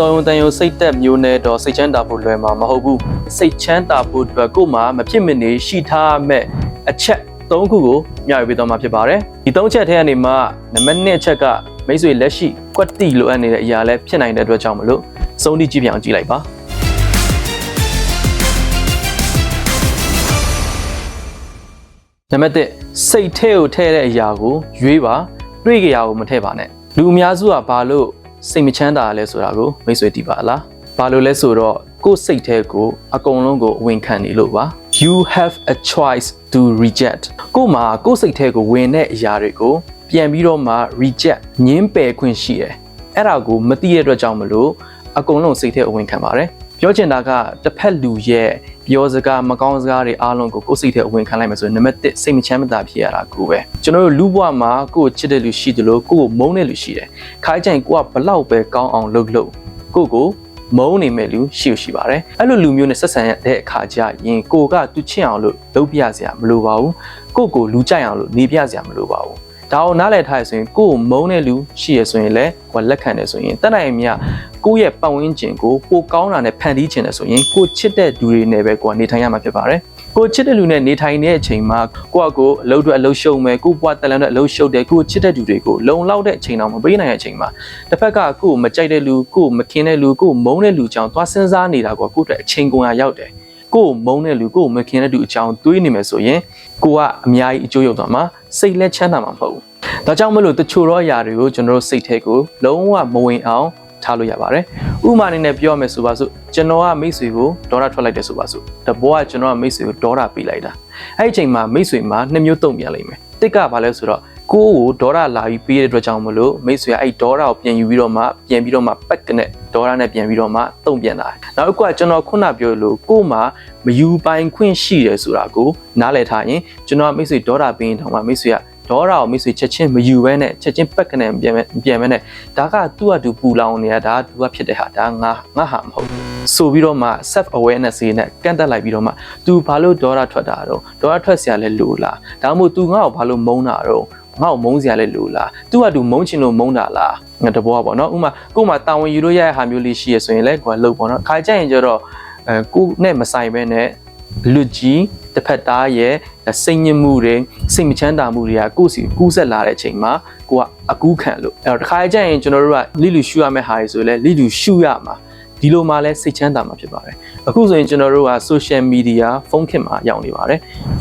တော်ရုံတန်ရုံစိတ်သက်မျိုးနဲ့တော့စိတ်ချမ်းသာဖို့လွယ်မှာမဟုတ်ဘူးစိတ်ချမ်းသာဖို့အတွက်ကိုယ်မှာမဖြစ်မနေရှိထားမဲ့အချက်၃ခုကိုမျှဝေပေးသွားမှာဖြစ်ပါတယ်ဒီ၃ချက်ထဲကနေမှနံပါတ်1အချက်ကမိတ်ဆွေလက်ရှိကွက်တိလိုအပ်နေတဲ့အရာလည်းဖြစ်နိုင်တဲ့အတွက်ကြောင့်မလို့စုံတိကြည့်ပြအောင်ကြည့်လိုက်ပါနံပါတ်1စိတ်ထဲကိုထည့်တဲ့အရာကိုရွေးပါတွေးကြရာကိုမထည့်ပါနဲ့လူအများစုကဘာလို့ စိတ်မချမ်းသာလဲဆိုတာကိုမိတ်ဆွေသိပါလားဘာလို့လဲဆိုတော့ကိုယ်စိတ်ထဲကိုအကုန်လုံးကိုအဝင်ခံနေလို့ပါ you have a choice to reject ကိုယ်မှာကိုယ်စိတ်ထဲကိုဝင်တဲ့အရာတွေကိုပြန်ပြီးတော့မှ reject ညင်းပယ်ခွင့်ရှိတယ်အဲ့ဒါကိုမသိရတဲ့အတွက်ကြောင့်မလို့အကုန်လုံးစိတ်ထဲအဝင်ခံပါတယ်ပြောချင်တာကတစ်ဖက်လူရဲ့ ပြောစကားမကောင်းစကားတွေအားလုံးကိုကိုယ်စိတ်ထဲအဝင်ခံလိုက်မယ်ဆိုရင်နံပါတ်1စိတ်မချမ်းသာဖြစ်ရတာကိုပဲကျွန်တော်တို့လူဘဝမှာကိုယ်ချစ်တဲ့လူရှိတယ်လို့ကိုယ်ကိုမုန်းတဲ့လူရှိတယ်ခါကြိုင်ကိုကဘလောက်ပဲကောင်းအောင်လုပ်လို့ကိုယ့်ကိုမုန်းနေမဲ့လူရှိရှိပါတယ်အဲ့လိုလူမျိုးနဲ့ဆက်ဆံရတဲ့အခါကျရင်ကိုကသူချစ်အောင်လို့လုပ်ပြစရာမလိုပါဘူးကိုကိုလူကြိုက်အောင်လို့နေပြစရာမလိုပါဘူး ဒါအောင်နားလည်ထားရဆိုရင်ကိုကိုမုန်းတဲ့လူရှိရဆိုရင်လည်းကိုလက်ခံတယ်ဆိုရင်တက်နိုင်မြကိုရဲ့ပတ်ဝန်းကျင်ကိုပိုကောင်းတာနဲ့ဖန်တီးခြင်းတယ်ဆိုရင်ကိုချစ်တဲ့လူတွေနဲ့ပဲကိုကနေထိုင်ရမှာဖြစ်ပါတယ်ကိုချစ်တဲ့လူနဲ့နေထိုင်တဲ့အချိန်မှာကိုကကိုအလုပ်တွေအလုပ်ရှုံမယ်ကိုဘွားတလန်တွေအလုပ်ရှုပ်တယ်ကိုချစ်တဲ့လူတွေကိုလုံလောက်တဲ့အချိန်တော့မပေးနိုင်တဲ့အချိန်မှာတစ်ဖက်ကကိုကိုမကြိုက်တဲ့လူကိုမခင်တဲ့လူကိုမုန်းတဲ့လူကြောင့်သွားစဉ်းစားနေတာကိုကိုအတွက်အချိန်ကုန်ရရောက်တယ်ကိုမုန်းတဲ့လူကိုမခင်တဲ့လူအကြောင်းတွေးနေမယ်ဆိုရင်ကိုကအများကြီးအကျိုးရောက်သွားမှာ စိတ်လက်ချမ်းသာမှာမဟုတ်ဘူးဒါကြောင့်မလို့တချို့သောအရာတွေကိုကျွန်တော်တို့စိတ်ထဲကိုလုံးဝမဝင်အောင်ထားလို့ရပါတယ်။ဥပမာအနေနဲ့ပြောရမယ်ဆိုပါစို့ကျွန်တော်ကမိတ်ဆွေကိုဒေါ်လာထွက်လိုက်တယ်ဆိုပါစို့တဘောကကျွန်တော်ကမိတ်ဆွေကိုဒေါ်လာပေးလိုက်တာ။အဲ့ဒီအချိန်မှာမိတ်ဆွေမှာနှစ်မျိုးတုံ့ပြန်လိမ့်မယ်။တစ်ကဘာလဲဆိုတော့ကိုကိုဒေါ်လာလာပြီးပေးတဲ့အတွက်ကြောင့်မလို့မိတ်ဆွေကအဲ့ဒေါ်လာကိုပြန်ယူပြီးတော့မှပြန်ပြီးတော့မှပက်ကနဲ့ ဒေါသနဲ့ပြန်ပြီးတော့မှတုံ့ပြန်လာတယ်။နောက်တစ်ခုကကျွန်တော်ခုနပြောလို့ကို့မှာမယူပိုင်ခွင့်ရှိတယ်ဆိုတာကိုနားလည်ထားရင်ကျွန်တော်မိတ်ဆွေဒေါသပေးရင်တောင်မှမိတ်ဆွေကဒေါသကိုမိတ်ဆွေချက်ချင်းမယူဘဲနဲ့ချက်ချင်းပက်ကနေပြန်ပြန်မဲနဲ့ဒါကသူ့အတူပူလောင်နေတာဒါကသူကဖြစ်တဲ့ဟာဒါငါငါဟာမဟုတ်ဘူးဆိုပြီးတော့မှ self awareness လေးနဲ့ကန့်တက်လိုက်ပြီးတော့မှ तू ဘာလို့ဒေါသထွက်တာတော့ဒေါသထွက်စရာလဲလို့လားဒါမှမဟုတ် तू ငါ့ကိုဘာလို့မုန်းတာတော့ ငါ့ကိုမုန်းစရာလည်းလိုလားသူကသူမုန်းချင်လို့မုန်းတာလားငါတဘောပေါ့နော်ဥမာကို့မှာတာဝန်ယူလို့ရတဲ့ဟာမျိုးလေးရှိရဆိုရင်လည်းကိုကလှုပ်ပေါ့နော်ခါကြရင်ကျတော့အဲကိုနဲ့မဆိုင်ပဲနဲ့လူကြီးတစ်ဖက်သားရဲ့စိတ်ညစ်မှုတွေစိတ်မချမ်းသာမှုတွေကကိုယ့်စီကူးဆက်လာတဲ့အချိန်မှာကိုကအကူးခံလို့အဲတော့တစ်ခါကြရင်ကျွန်တော်တို့ကလိလူရှူရမယ့်ဟာတွေဆိုလဲလိလူရှူရမှာဒီလိုမှလည်းစိတ်ချမ်းသာမှာဖြစ်ပါတယ်အခုဆိုရင်ကျွန်တော်တို့က social media ဖုန်းခင်မှာရောက်နေပါတယ်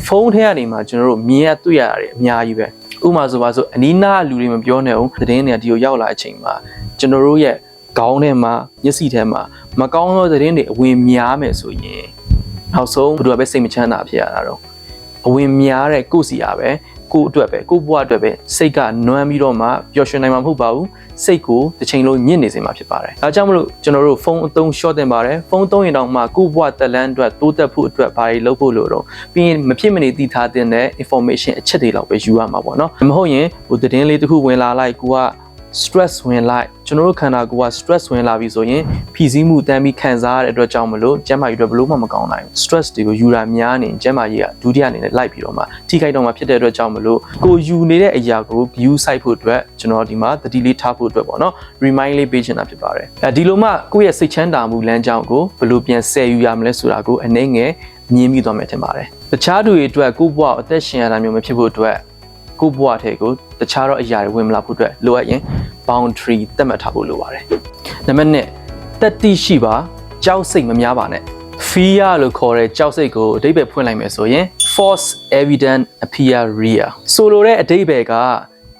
ဖုန်းထဲကနေမှကျွန်တော်တို့မြင်ရတွေ့ရတာတွေအများကြီးပဲ ဥပမာဆိုပါဆိုအနီးနားလူတွေမပြောနဲ့အောင်သတင်းတွေကဒီကိုရောက်လာတဲ့အချိန်မှာကျွန်တော်တို့ရဲ့ခေါင်းထဲမှာမျက်စိထဲမှာမကောင်းသောသတင်းတွေအဝင်များမယ်ဆိုရင်နောက်ဆုံးဘယ်သူကပဲစိတ်မချမ်းသာဖြစ်ရတာတော့အဝင်များတဲ့ကိုယ့်စီရပဲ ကိုယ့်အတွက်ပဲကိုယ့်ဘဝအတွက်ပဲစိတ်ကနွမ်းပြီးတော့မှပျော်ရွှင်နိုင်မှာမဟုတ်ပါဘူးစိတ်ကိုတစ်ချိန်လုံးညစ်နေစေမှာဖြစ်ပါတယ်ဒါကြောင့်မလို့ကျွန်တော်တို့ဖုန်းအသုံး short တင်ပါတယ်ဖုန်းသုံးရင်တောင်မှကိုယ့်ဘဝတက်လန်းအတွက်တိုးတက်ဖို့အတွက်ဘာတွေလုပ်ဖို့လို့တော့ပြီးရင်မဖြစ်မနေသိထားတဲ့ information အချက်တွေလောက်ပဲယူရမှာပေါ့နော်မဟုတ်ရင်ဟိုသတင်းလေးတစ်ခုဝင်လာလိုက်ကိုက stress ဝင်လိုက် ကျွန်တော်တို့ခန္ဓာကိုယ်က stress ဝင်လာပြီဆိုရင်ဖြည့်ဆည်းမှုတန်းပြီးခံစားရတဲ့အတွက်ကြောင့်မလို့ကျန်းမာရေးအတွက်ဘလို့မှမကောင်းနိုင်ဘူး stress တွေကိုယူတာများနေကျန်းမာရေးကဒုတိယအနေနဲ့လိုက်ပြီးတော့မှထိခိုက်တော့မှဖြစ်တဲ့အတွက်ကြောင့်မလို့ကိုယူနေတဲ့အရာကို view site ဖို့အတွက်ကျွန်တော်ဒီမှာတတိလေးထားဖို့အတွက်ပေါ့နော် remind လေးပေးချင်တာဖြစ်ပါတယ်အဲဒီလိုမှကိုယ့်ရဲ့စိတ်ချမ်းသာမှုလမ်းကြောင်းကိုဘယ်လိုပြန်ဆယ်ယူရမလဲဆိုတာကိုအနေငယ်မြင်ပြီးသွားမယ်ထင်ပါတယ်တခြားသူတွေအတွက်ကိုယ့်ဘဝအသက်ရှင်ရတာမျိုးမဖြစ်ဖို့အတွက် ကိုယ့်ဘဝထဲကိုတခြားတော့အရာတွေဝင်မလာဖို့အတွက်လိုအပ်ရင် boundary သတ်မှတ်ထားဖို့လိုပါတယ်။နံပါတ်1တက်တိရှိပါကြောက်စိတ်မများပါနဲ့ fear လို့ခေါ်တဲ့ကြောက်စိတ်ကိုအဓိပ္ပာယ်ဖွင့်လိုက်မယ်ဆိုရင် false evident appear real ဆိုလိုတဲ့အဓိပ္ပာယ်က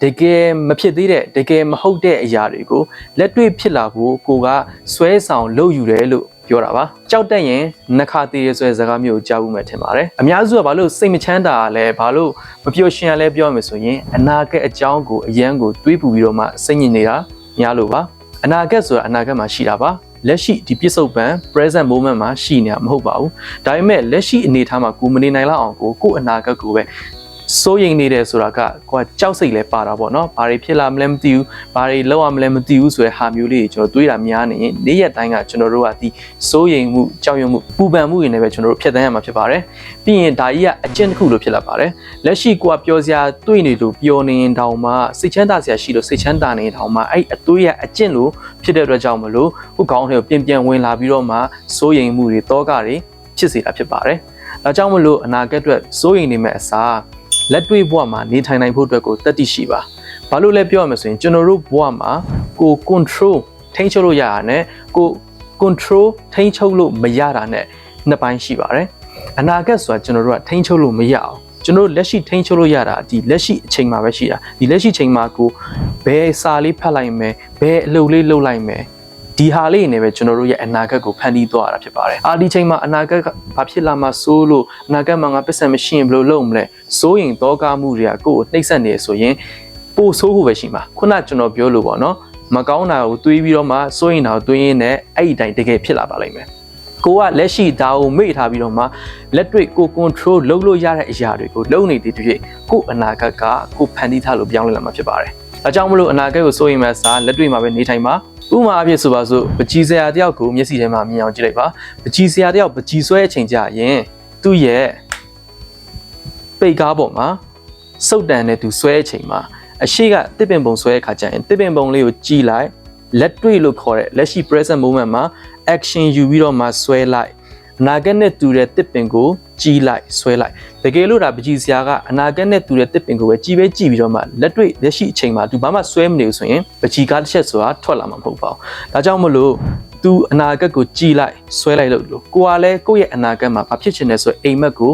တကယ်မဖြစ်သေးတဲ့တကယ်မဟုတ်တဲ့အရာတွေကိုလက်တွေ့ဖြစ်လာဖို့ကိုကဆွဲဆောင်လုပ်ယူတယ်လို့ ပြောတာပါကြောက်တတ်ရင်နှခါသေးရဆွဲစကားမျိုးကိုကြားဘူးမှထင်ပါတယ်အများစုကဘာလို့စိတ်မချမ်းသာလဲဘာလို့မပျော်ရွှင်ရလဲပြောမယ်ဆိုရင်အနာဂတ်အကြောင်းကိုအရန်ကိုတွေးပူပြီးတော့မှစိတ်ညစ်နေတာများလို့ပါအနာဂတ်ဆိုတာအနာဂတ်မှာရှိတာပါလက်ရှိဒီပြစ္ဆုတ်ပံ present moment မှာရှိနေတာမဟုတ်ပါဘူးဒါပေမဲ့လက်ရှိအနေအထားမှာကိုမနေနိုင်လောက်အောင်ကိုကို့အနာဂတ်ကိုပဲ စိုးရိမ်နေတယ်ဆိုတာကကိုကကြောက်စိတ်လဲပါတာပေါ့နော်ဘာတွေဖြစ်လာမလဲမသိဘူးဘာတွေလောက်ရမလဲမသိဘူးဆိုတဲ့ဟာမျိုးလေးကျွန်တော်တွေးတာများနေရင်နေ့ရက်တိုင်းကကျွန်တော်တို့ကဒီစိုးရိမ်မှုကြောက်ရွံ့မှုပူပန်မှုတွေနဲ့ပဲကျွန်တော်တို့ဖြတ်သန်းရမှာဖြစ်ပါတယ်ပြီးရင်ဒါကြီးကအကျင့်တစ်ခုလို့ဖြစ်လာပါတယ်လက်ရှိကိုကပြောစရာတွေးနေလို့ပြောနေရင်တောင်မှစိတ်ချမ်းသာစရာရှိလို့စိတ်ချမ်းသာနေတောင်မှအဲ့အတွေးရအကျင့်လို့ဖြစ်တဲ့အတွက်ကြောင့်မလို့ကိုခေါင်းထဲကိုပြန်ပြန်ဝင်လာပြီးတော့မှစိုးရိမ်မှုတွေတောကတွေဖြစ်စေတာဖြစ်ပါတယ်ဒါကြောင့်မလို့အနာဂတ်အတွက်စိုးရိမ်နေမဲ့အစား လက်တွေ့ဘဝမှာနေထိုင်နိုင်ဖို့အတွက်ကိုတတ်သိရှိပါဘာလို့လဲပြောရမလဲဆိုရင်ကျွန်တော်တို့ဘဝမှာကို control ထိန်းချုပ်လို့ရတာနဲ့ကို control ထိန်းချုပ်လို့မရတာနဲ့နှစ်ပိုင်းရှိပါတယ်အနာဂတ်ဆိုတာကျွန်တော်တို့ကထိန်းချုပ်လို့မရအောင်ကျွန်တော်တို့လက်ရှိထိန်းချုပ်လို့ရတာဒီလက်ရှိအချိန်မှာပဲရှိတာဒီလက်ရှိချိန်မှာကိုဘယ်စာလေးဖတ်လိုက်မယ်ဘယ်အလုပ်လေးလုပ်လိုက်မယ် ဒီဟာလေးနေပဲကျွန်တော်တို့ရဲ့အနာဂတ်ကိုဖန်တီးသွားရတာဖြစ်ပါတယ်အာဒီချိန်မှာအနာဂတ်ကဘာဖြစ်လာမှစိုးလို့အနာဂတ်မှာငါပစ္စံမရှိရင်ဘယ်လိုလုပ်မလဲစိုးရင်တောကားမှုတွေကကိုယ့်ကိုနှိပ်စက်နေဆိုရင်ပို့ဆိုးဖို့ပဲရှိမှာခုနကျွန်တော်ပြောလို့ပေါ့နော်မကောင်းတာကိုတွေးပြီးတော့မှစိုးရင်တာကိုတွေးရင်းနဲ့အဲ့ဒီတိုင်းတကယ်ဖြစ်လာပါလိမ့်မယ်ကိုကလက်ရှိဒါကိုမေ့ထားပြီးတော့မှလက်တွေ့ကို control လုပ်လို့ရတဲ့အရာတွေကိုလုပ်နေတည်တည်းကိုအနာဂတ်ကကိုဖန်တီးထားလို့ပြောင်းလဲလာမှာဖြစ်ပါတယ်။အဲကြောင့်မလို့အနာဂတ်ကိုစိုးရင်မဲ့စားလက်တွေ့မှာပဲနေထိုင်ပါ ဥမာအဖြစ်ဆိုပါစို့ပကြီးစရာတယောက်ကိုမျက်စိထဲမှာမြင်အောင်ကြည့်လိုက်ပါပကြီးစရာတယောက်ပကြီးဆွဲအချိန်ကြရင်သူ့ရဲ့ပိတ်ကားပေါ်မှာစုတ်တန်နဲ့သူဆွဲအချိန်မှာအရှိကတစ်ပင်ပုံဆွဲတဲ့ခါကျရင်တစ်ပင်ပုံလေးကိုကြည်လိုက်လက်တွေ့လို့ခေါ်တဲ့လက်ရှိ present moment မှာ action ယူပြီးတော့မှဆွဲလိုက် အနာဂတ်နဲ့တူတဲ့တစ်ပင်ကိုကြီးလိုက်ဆွဲလိုက်တကယ်လို့ဒါပကြီးစရာကအနာဂတ်နဲ့တူတဲ့တစ်ပင်ကိုပဲကြီးပဲကြီးပြီးတော့မှလက်တွေ့လက်ရှိအချိန်မှာသူဘာမှဆွဲမနေဘူးဆိုရင်ပကြီးကားတစ်ချက်ဆိုတာထွက်လာမှာမဟုတ်ပါဘူးဒါကြောင့်မလို့သူအနာဂတ်ကိုကြီးလိုက်ဆွဲလိုက်လို့လို့ကိုကလည်းကိုယ့်ရဲ့အနာဂတ်မှာဘာဖြစ်ချင်လဲဆိုအိမ်မက်ကို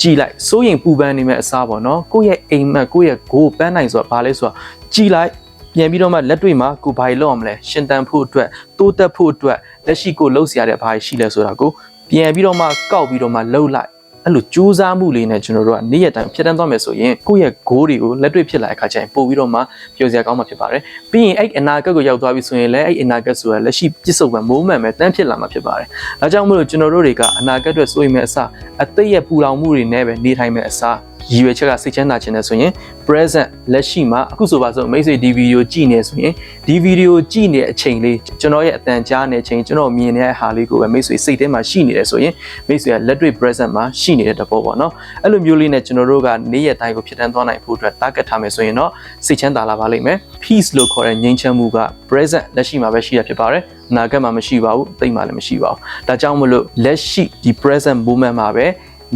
ကြည်လိုက်စိုးရင်ပူပန်နေမဲ့အစားပေါ့နော်ကိုယ့်ရဲ့အိမ်မက်ကိုယ့်ရဲ့ဂိုးပန်းနိုင်ဆိုတာဘာလဲဆိုတာကြည်လိုက်ပြန်ပြီးတော့မှလက်တွေ့မှာကိုဘာလို့အောင်မလဲရှင်တန်ဖို့အတွက်တိုးတက်ဖို့အတွက်လက်ရှိကိုလှုပ်ရှားရတဲ့ဘာရှိလဲဆိုတာကို ပြန်ပြီးတော့မှကောက်ပြီးတော့မှလှုပ်လိုက်အဲ့လိုကြိုးစားမှုလေးနဲ့ကျွန်တော်တို့ကနေ့ရက်တိုင်းဖြတ်တန်းသွားမယ်ဆိုရင်ကိုယ့်ရဲ့ goal တွေကိုလက်တွေ့ဖြစ်လာတဲ့အခါကျရင်ပို့ပြီးတော့မှပျော်စရာကောင်းမှာဖြစ်ပါတယ်။ပြီးရင်အဲ့အနာဂတ်ကိုရောက်သွားပြီဆိုရင်လည်းအဲ့အနာဂတ်ဆိုတာလက်ရှိပြစ်စုံပဲမိုးမှန်ပဲတန်းဖြစ်လာမှာဖြစ်ပါတယ်။ဒါကြောင့်မလို့ကျွန်တော်တို့တွေကအနာဂတ်အတွက်စိုးရိမ်မဲ့အစားအသက်ရဲ့ပူလောင်မှုတွေနဲ့ပဲနေထိုင်မဲ့အစား ရည်ရွယ်ချက်ကစိတ်ချမ်းသာခြင်းနဲ့ဆိုရင် present လက်ရှိမှာအခုဆိုပါစို့မိတ်ဆွေဒီဗီဒီယိုကြည့်နေဆိုရင်ဒီဗီဒီယိုကြည့်နေတဲ့အချိန်လေးကျွန်တော်ရဲ့အတန်ကြားနေချိန်ကျွန်တော်မြင်နေတဲ့ဟာလေးကိုပဲမိတ်ဆွေစိတ်ထဲမှာရှိနေတယ်ဆိုရင်မိတ်ဆွေကလက်တွေ့ present မှာရှိနေတဲ့တဘောပေါ့နော်အဲ့လိုမျိုးလေးနဲ့ကျွန်တော်တို့ကနေ့ရက်တိုင်းကိုဖြစ်တန်းသွားနိုင်ဖို့အတွက် target ထားမယ်ဆိုရင်တော့စိတ်ချမ်းသာလာပါလိမ့်မယ် peace လို့ခေါ်တဲ့ငြိမ်းချမ်းမှုက present လက်ရှိမှာပဲရှိရဖြစ်ပါတယ်အနာဂတ်မှာမရှိပါဘူးသိမှလည်းမရှိပါဘူးဒါကြောင့်မလို့လက်ရှိဒီ present moment မှာပဲ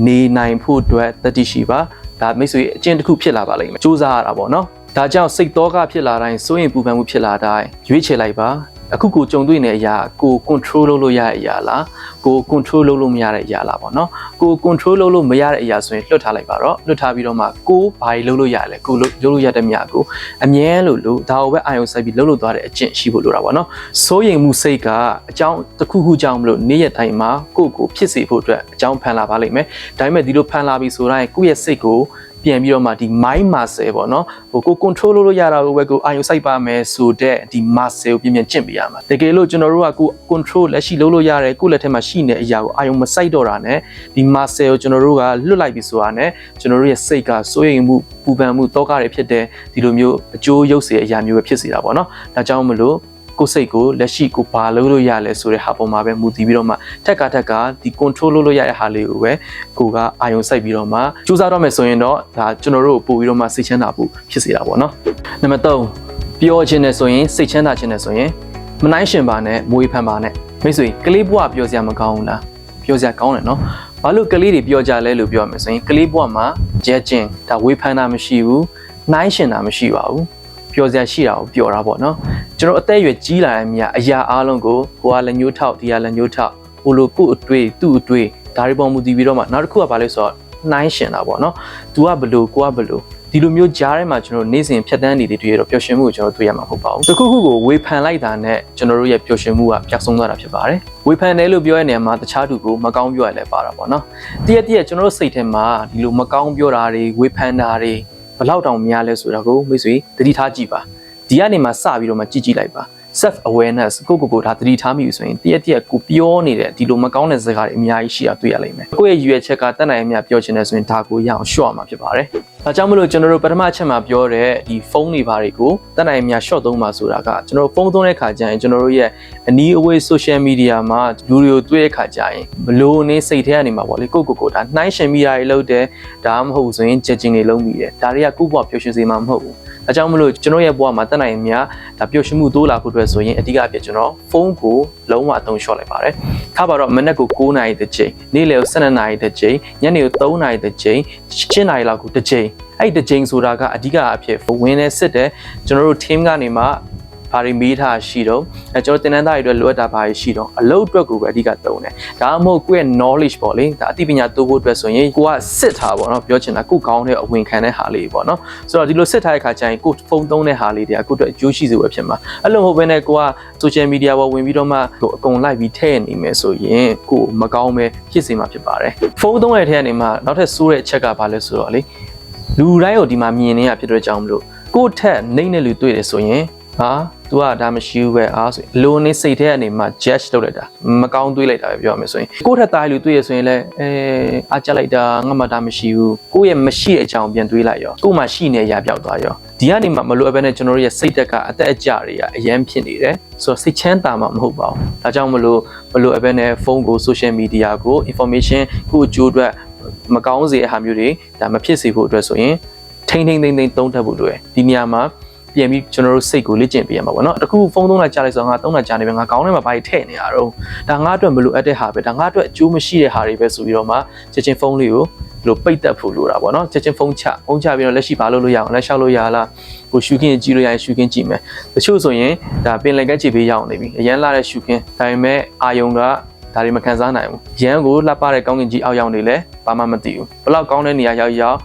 နေနိုင်ဖို့အတွက်တတိရှိပါ ဒါမိတ်ဆွေအကျင့်တစ်ခုဖြစ်လာပါလိမ့်မယ်စူးစမ်းရတာပေါ့နော်ဒါကြောင့်စိတ်တော့ကဖြစ်လာတိုင်းစိုးရင်ပူပန်မှုဖြစ်လာတိုင်းရွေးချယ်လိုက်ပါ အခုကိုကြုံတွေ့နေတဲ့အရာကို control လုပ်လို့ရတဲ့အရာလားကို control လုပ်လို့မရတဲ့အရာလားပေါ့နော်ကို control လုပ်လို့မရတဲ့အရာဆိုရင်လွတ်ထားလိုက်ပါတော့လွတ်ထားပြီးတော့မှကိုဘာကြီးလုပ်လို့ရလဲကိုလုပ်လို့ရတဲ့မြတ်ကိုအမြဲလို့လို့ဒါကိုပဲအာရုံစိုက်ပြီးလုပ်လို့သွားတဲ့အကျင့်ရှိဖို့လိုတာပေါ့နော်စိုးရိမ်မှုစိတ်ကအကြောင်းတစ်ခုခုကြောင့်မလို့နေ့ရက်တိုင်းမှာကိုကိုဖြစ်စေဖို့အတွက်အကြောင်းဖန်လာပါလိမ့်မယ်ဒါပေမဲ့ဒီလိုဖန်လာပြီဆိုတိုင်းကိုယ့်ရဲ့စိတ်ကို ပြန်ပြီးတော့မှဒီ mind muscle ပေါ့နော်ဟိုကို control လုပ်လို့ရတာကိုပဲကိုအာရုံစိုက်ပါမယ်ဆိုတဲ့ဒီ muscle ကိုပြန်ပြန်ကျင့်ပေးရမှာတကယ်လို့ကျွန်တော်တို့ကကို control လက်ရှိလုပ်လို့ရတယ်ကိုလက်ထက်မှာရှိနေတဲ့အရာကိုအာရုံမစိုက်တော့တာနဲ့ဒီ muscle ကိုကျွန်တော်တို့ကလွတ်လိုက်ပြီဆိုတာနဲ့ကျွန်တော်တို့ရဲ့စိတ်ကစိုးရိမ်မှုပူပန်မှုတောကတွေဖြစ်တဲ့ဒီလိုမျိုးအကျိုးရုပ်စေအရာမျိုးပဲဖြစ်စေတာပေါ့နော်ဒါကြောင့်မလို့ ကိုယ်စိတ်ကိုလက်ရှိကိုဘာလုပ်လို့ရလဲဆိုတဲ့ဟာပေါ်မှာပဲမူတည်ပြီးတော့မှထက်ကထက်ကဒီ control လုပ်လို့ရတဲ့ဟာလေးကိုပဲကိုကအာယုံစိုက်ပြီးတော့မှစူးစမ်းတော့မယ်ဆိုရင်တော့ဒါကျွန်တော်တို့ပို့ပြီးတော့မှစိတ်ချမ်းသာဖို့ဖြစ်စေတာပေါ့နော်နံပါတ်3ပြောခြင်းနဲ့ဆိုရင်စိတ်ချမ်းသာခြင်းနဲ့ဆိုရင်မနှိုင်းရှင်ပါနဲ့မွေးဖန်ပါနဲ့မိတ်ဆွေကလေးဘွားပြောစရာမကောင်းဘူးလားပြောစရာကောင်းတယ်နော်ဘာလို့ကလေးတွေပြောကြလဲလို့ပြောမယ်ဆိုရင်ကလေးဘွားမှာကြက်ကျင်ဒါဝေးဖန်တာမရှိဘူးနှိုင်းရှင်တာမရှိပါဘူး ပျော်စရာရှိတာကိုပျော်တာပေါ့နော်ကျွန်တော်အသက်အရွယ်ကြီးလာတဲ့မြတ်အရာအားလုံးကိုကိုကလက်ညှိုးထောက်ဒီကလက်ညှိုးထောက်ဟိုလိုကို့အတွေ့သူ့အတွေ့ဒါတွေပေါ်မူတည်ပြီးတော့မှနောက်တစ်ခုကဘာလဲဆိုတော့နှိုင်းရှင်တာပေါ့နော်။ तू ကဘလို့ကိုကဘလို့ဒီလိုမျိုးကြားထဲမှာကျွန်တော်နေ့စဉ်ဖြတ်တန်းနေတဲ့တွေ့ရတော့ပျော်ရွှင်မှုကိုကျွန်တော်တွေ့ရမှာမဟုတ်ပါဘူး။တစ်ခုခုကိုဝေဖန်လိုက်တာနဲ့ကျွန်တော်တို့ရဲ့ပျော်ရွှင်မှုကပျောက်ဆုံးသွားတာဖြစ်ပါတယ်။ဝေဖန်တယ်လို့ပြောရတဲ့နေရာမှာတခြားသူကိုမကောင်းပြောရလဲပါတာပေါ့နော်။တရက်တရက်ကျွန်တော်တို့စိတ်ထဲမှာဒီလိုမကောင်းပြောတာတွေဝေဖန်တာတွေ ဘလောက်တောင်များလဲဆိုတာကိုမိတ်ဆွေသတိထားကြည့်ပါ။ဒီကနေမှစပြီးတော့မှကြည့်ကြည့်လိုက်ပါ self awareness ကိုကိုကိုဒါသတိထားမိပြီဆိုရင်တရက်တရက်ကိုပြောနေတဲ့ဒီလိုမကောင်းတဲ့စကားတွေအများကြီးရှိတာတွေ့ရလိမ့်မယ်ကိုယ့်ရဲ့ရွယ်ချက်ကတက်နိုင်အများပြောချင်တယ်ဆိုရင်ဒါကိုရအောင် short မှာဖြစ်ပါတယ်ဒါကြောင့်မလို့ကျွန်တော်တို့ပထမအချက်မှာပြောတဲ့ဒီဖုန်းတွေဘာတွေကိုတက်နိုင်အများ short သုံးပါဆိုတာကကျွန်တော်တို့ဖုန်းသုံးတဲ့ခါကျရင်ကျွန်တော်တို့ရဲ့အနီးအဝေး social media မှာလူတွေကိုတွေ့တဲ့ခါကျရင်ဘလို့နေစိတ်ထဲကနေမှာပေါ့လေကိုကိုကိုဒါနှိုင်းရှင်မိတာတွေလုပ်တယ်ဒါမှမဟုတ်ဆိုရင် judging တွေလုပ်မိတယ်ဒါတွေကကိုယ့်ဘဝပျော်ရွှင်စေမှာမဟုတ်ဘူး ဒါကြောင့်မလို့ကျွန်တော်ရဲ့ဘဝမှာတက်နိုင်အများဒါပျော်ရွှင်မှုတိုးလာဖို့အတွက်ဆိုရင်အဓိကအဖြစ်ကျွန်တော်ဖုန်းကိုလုံးဝအသုံးလျှော့လိုက်ပါတယ်။ထားပါတော့မနက်ကို9နာရီတစ်ချိန်နေ့လယ်ကို12နာရီတစ်ချိန်ညနေကို3နာရီတစ်ချိန်7နာရီလောက်ကိုတစ်ချိန်အဲ့ဒီတစ်ချိန်ဆိုတာကအဓိကအဖြစ်ဝင်းနေစစ်တယ်ကျွန်တော်တို့ team ကနေမှ ဘာတွေမေးထားရှိတော့အဲကျွန်တော်တင်နန်းသားတွေအတွက်လိုအပ်တာဘာတွေရှိတော့အလုပ်အတွက်ကိုပဲအဓိကသုံးတယ်ဒါမှမဟုတ်ကိုယ့်ရဲ့ knowledge ပေါ့လေဒါအသိပညာတိုးဖို့အတွက်ဆိုရင်ကိုကစစ်ထားပေါ့နော်ပြောချင်တာကိုကောင်းတဲ့အဝင်ခံတဲ့ဟာလေးပေါ့နော်ဆိုတော့ဒီလိုစစ်ထားတဲ့ခါကျရင်ကိုဖုန်းသုံးတဲ့ဟာလေးတွေကကိုအတွက်အကျိုးရှိစေပဲဖြစ်မှာအဲ့လိုမဟုတ်ဘဲနဲ့ကိုက social media ပေါ်ဝင်ပြီးတော့မှကိုအကုန်လိုက်ပြီးထည့်နေမယ်ဆိုရင်ကိုမကောင်းပဲဖြစ်စေမှာဖြစ်ပါတယ်ဖုန်းသုံးတဲ့ထဲကနေမှနောက်ထပ်ဆိုးတဲ့အချက်ကဘာလဲဆိုတော့လေလူတိုင်းကိုဒီမှာမြင်နေရဖြစ်တဲ့ကြောင့်မလို့ကိုယ့်ထက်နှိမ့်တဲ့လူတွေ့တယ်ဆိုရင်ဟာ तू ကဒါမရှိဘူးပဲအားဆိုလိုနေစိတ်ထဲကနေမှ judge လုပ်လိုက်တာမကောင်းတွေးလိုက်တာပဲပြောရမယ်ဆိုရင်ကိုယ့်ထက်သားလူတွေ့ရဆိုရင်လည်းအဲအားကြလိုက်တာငါမှဒါမရှိဘူးကိုယ့်ရဲ့မရှိတဲ့အကြောင်းပြန်တွေးလိုက်ရောကိုယ်မှရှိနေရပြောက်သွားရောဒီကနေမှမလိုအပ်ဘဲနဲ့ကျွန်တော်တို့ရဲ့စိတ်တက်ကအသက်အကျတွေကအရန်ဖြစ်နေတယ်ဆိုတော့စိတ်ချမ်းသာမှမဟုတ်ပါဘူးဒါကြောင့်မလို့မလိုအပ်ဘဲနဲ့ဖုန်းကို social media ကို information ကိုအကျိုးအတွက်မကောင်းစေတဲ့ဟာမျိုးတွေဒါမဖြစ်စေဖို့အတွက်ဆိုရင်ထိမ့်ထိမ့်သိမ့်သိမ့်သုံးထပ်ဖို့လိုတယ်ဒီနေရာမှာ ပြန်ပြီးကျွန်တော်တို့စိတ်ကိုလေ့ကျင့်ပေးရမှာပေါ့နော်တခုဖုန်းသုံးလိုက်ကြားလိုက်ဆိုတော့ငါသုံးလိုက်ကြားနေပဲငါကောင်းထဲမှာဘာကြီးထည့်နေရတော့ဒါငါအတွက်မလိုအပ်တဲ့ဟာပဲဒါငါအတွက်အကျိုးမရှိတဲ့ဟာတွေပဲဆိုပြီးတော့မှချက်ချင်းဖုန်းလေးကိုဒီလိုပိတ်တက်ဖို့လိုတာပေါ့နော်ချက်ချင်းဖုန်းချဖုန်းချပြီးတော့လက်ရှိဘာလုပ်လို့ရအောင်လက်လျှောက်လို့ရလားကိုရှူခင်းကြည့်လို့ရရင်ရှူခင်းကြည့်မယ်တချို့ဆိုရင်ဒါပင်လယ်ကက်ခြေပေးရောက်နေပြီအရန်လာတဲ့ရှူခင်းဒါပေမဲ့အာယုံကဒါတွေမခံစားနိုင်ဘူးရန်ကိုလှပတဲ့ကောင်းကင်ကြီးအောက်ရောက်နေလဲဘာမှမသိဘူးဘလောက်ကောင်းတဲ့နေရာရောက်ရောက်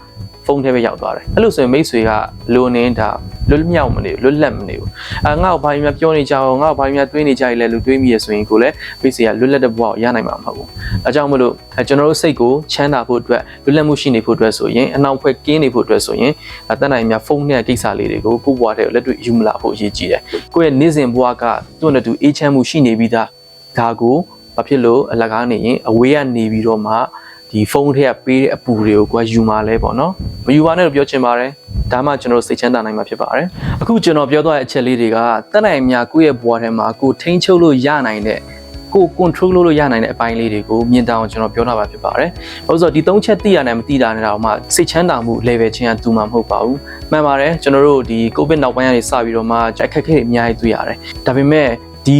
ဖုန်းထဲပဲရောက်သွားတယ်အဲ့လိုဆိုရင်မိတ်ဆွေကလိုနေဒါလွတ်မြောက်မနေလွတ်လပ်မနေဘူးအာငါ့ကိုဘာကြီးများပြောနေကြအောင်ငါ့ကိုဘာကြီးများတွေးနေကြရလဲလူတွေးမိရဆိုရင်ကိုလည်းမိတ်ဆွေကလွတ်လပ်တဲ့ဘဝကိုရနိုင်မှာမဟုတ်ဘူးအဲကြောင့်မလို့ကျွန်တော်တို့စိတ်ကိုချမ်းသာဖို့အတွက်လွတ်လပ်မှုရှိနေဖို့အတွက်ဆိုရင်အနောက်ဖွဲ့ကင်းနေဖို့အတွက်ဆိုရင်အသက်နိုင်များဖုန်းနဲ့ကိစ္စလေးတွေကိုကိုယ့်ဘဝထဲကိုလက်တွေ့ယူမလာဖို့အရေးကြီးတယ်ကိုယ့်ရဲ့နေ့စဉ်ဘဝကသူ့နဲ့တူအေးချမ်းမှုရှိနေပြီးသားဒါကိုဘာဖြစ်လို့အလကားနေရင်အဝေးကနေပြီးတော့မှ ဒီဖုန်းထဲကပေးတဲ့အပူတွေကိုကိုယ်ယူมาလဲပေါ့နော်မယူပါနဲ့လို့ပြောချင်ပါတယ်ဒါမှကျွန်တော်စိတ်ချမ်းသာနိုင်မှာဖြစ်ပါတယ်အခုကျွန်တော်ပြောသွားတဲ့အချက်လေးတွေကတက်နိုင်များကိုယ့်ရဲ့ဘဝထဲမှာကိုထိန်းချုပ်လို့ရနိုင်တဲ့ကို control လုပ်လို့ရနိုင်တဲ့အပိုင်းလေးတွေကိုမြင်တောင်ကျွန်တော်ပြောတာပါဖြစ်ပါတယ်။ဘာလို့ဆိုတော့ဒီသုံးချက်သိရနိုင်မသိတာနဲ့တော့မှစိတ်ချမ်းသာမှု level ချင်းကတူမှာမဟုတ်ပါဘူး။မှန်ပါတယ်ကျွန်တော်တို့ဒီ covid နောက်ပိုင်းကနေစပြီးတော့မှကြိုက်ခက်ခဲတွေအများကြီးတွေ့ရတယ်။ဒါပေမဲ့ ဒီ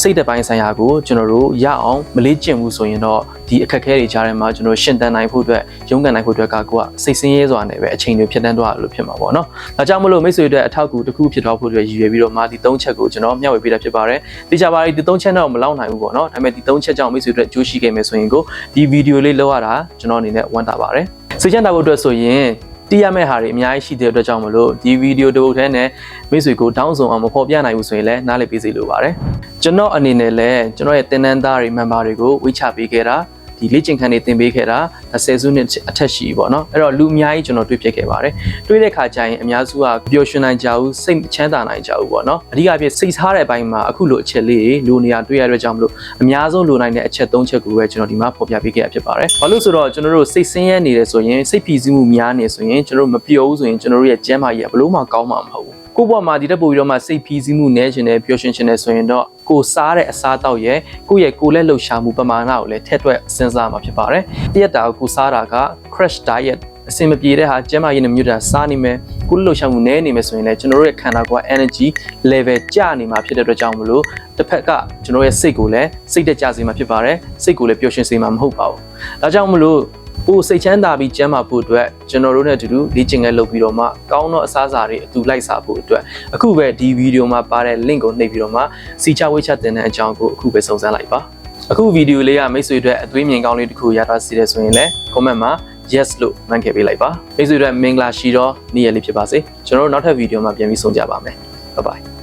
စိတ်တပိုင်းဆိုင်ရာကိုကျွန်တော်တို့ရအောင်မလေးကျင့်ဘူးဆိုရင်တော့ဒီအခက်အခဲတွေကြားထဲမှာကျွန်တော်ရှင်တန်နိုင်ဖို့အတွက်ရုန်းကန်နိုင်ဖို့အတွက်ကကိုကစိတ်ဆင်းရဲစွာနဲ့ပဲအချိန်တွေဖြတ်တန်းသွားလို့ဖြစ်မှာပေါ့နော်။ဒါကြောင့်မလို့မိတ်ဆွေတွေအထောက်အကူတစ်ခုဖြစ်တော့ဖို့အတွက်ရည်ရွယ်ပြီးတော့မှဒီ၃ချက်ကိုကျွန်တော်မျှဝေပေးတာဖြစ်ပါတယ်။သိကြပါပြီဒီ၃ချက်တော့မလောက်နိုင်ဘူးပေါ့နော်။ဒါပေမဲ့ဒီ၃ချက်ကြောင့်မိတ်ဆွေတွေအကျိုးရှိခဲ့မယ်ဆိုရင်ကိုဒီဗီဒီယိုလေးလောက်ရတာကျွန်တော်အနေနဲ့ဝမ်းသာပါတယ်။စိတ်ချမ်းသာဖို့အတွက်ဆိုရင် တည်ရမယ့်ဟာတွေအများကြီးရှိတဲ့အတွက်ကြောင့်မလို့ဒီဗီဒီယိုတစ်ပုဒ်ထဲနဲ့မိတ်ဆွေကိုတောင်းဆိုအောင်မဖော်ပြနိုင်ဘူးဆိုရင်လည်းနားလည်ပေးစီလိုပါတယ်ကျွန်တော်အနေနဲ့လည်းကျွန်တော်ရဲ့တင်နန်းသားတွေ member တွေကိုဝေချပေးခဲ့တာ ဒီလေ့ကျင့်ခန်းတွေသင်ပေးခဲ့တာ10စုနှစ်အထက်ရှိပေါ့နော်အဲ့တော့လူအများကြီးကျွန်တော်တွေ့ဖြစ်ခဲ့ပါတယ်တွေ့တဲ့ခါကျရင်အများစုကပျော်ရွှင်နိုင်ကြဘူးစိတ်ချမ်းသာနိုင်ကြဘူးပေါ့နော်အဓိကဖြစ်စိတ်စားတဲ့အပိုင်းမှာအခုလိုအချက်လေးလူနေရာတွေ့ရတဲ့ကြောင့်မလို့အများဆုံးလိုနိုင်တဲ့အချက်၃ချက်ကိုပဲကျွန်တော်ဒီမှာဖော်ပြပေးခဲ့ရဖြစ်ပါတယ်ဘာလို့ဆိုတော့ကျွန်တော်တို့စိတ်ဆင်းရဲနေတယ်ဆိုရင်စိတ်ဖိစီးမှုများနေဆိုရင်ကျွန်တော်တို့မပျော်ဘူးဆိုရင်ကျွန်တော်တို့ရဲ့ကျန်းမာရေးကဘလို့မှကောင်းမှာမဟုတ်ဘူး ကိုယ့်ဘဝမှာဒီတက်ပို့ပြီးတော့မှစိတ်ဖိစီးမှုနည်းခြင်းနဲ့ပျော်ရွှင်ခြင်းနဲ့ဆိုရင်တော့ကိုစားတဲ့အစားအသောက်ရဲ့ကိုယ့်ရဲ့ကိုယ်လက်လှုပ်ရှားမှုပမာဏကိုလည်းထည့်တွက်စဉ်းစားမှာဖြစ်ပါတယ်။တရက်တာကိုကိုစားတာက crash diet အဆင်မပြေတဲ့ဟာကျန်းမာရေးနဲ့မြူတာစားနေမယ်ကိုယ်လှုပ်ရှားမှုနည်းနေမယ်ဆိုရင်လည်းကျွန်တော်တို့ရဲ့ခန္ဓာကိုယ်က energy level ကျနေမှာဖြစ်တဲ့အတွက်ကြောင့်မလို့တစ်ဖက်ကကျွန်တော်ရဲ့စိတ်ကိုလည်းစိတ်တက်ကြစေမှာဖြစ်ပါတယ်စိတ်ကိုလည်းပျော်ရွှင်စေမှာမဟုတ်ပါဘူး။ဒါကြောင့်မလို့ ကိုစိတ်ချမ်းသာပြီးကျန်းမာဖို့အတွက်ကျွန်တော်တို့နဲ့အတူတူလေ့ကျင့်ခန်းလုပ်ပြီးတော့မှကောင်းသောအစားအစာတွေအတူလိုက်စားဖို့အတွက်အခုပဲဒီဗီဒီယိုမှာပါတဲ့ link ကိုနှိပ်ပြီးတော့မှစီချဝိချတင်တဲ့အကြောင်းကိုအခုပဲစုံစမ်းလိုက်ပါအခုဗီဒီယိုလေးကမိတ်ဆွေအတွက်အသွေးမြင်ကောင်းလေးတစ်ခုရထားစီတယ်ဆိုရင်လည်း comment မှာ yes လို့မှန်ခဲ့ပေးလိုက်ပါမိတ်ဆွေတို့မင်္ဂလာရှိတော့နေ့ရက်လေးဖြစ်ပါစေကျွန်တော်တို့နောက်ထပ်ဗီဒီယိုမှာပြန်ပြီးဆုံကြပါမယ် bye bye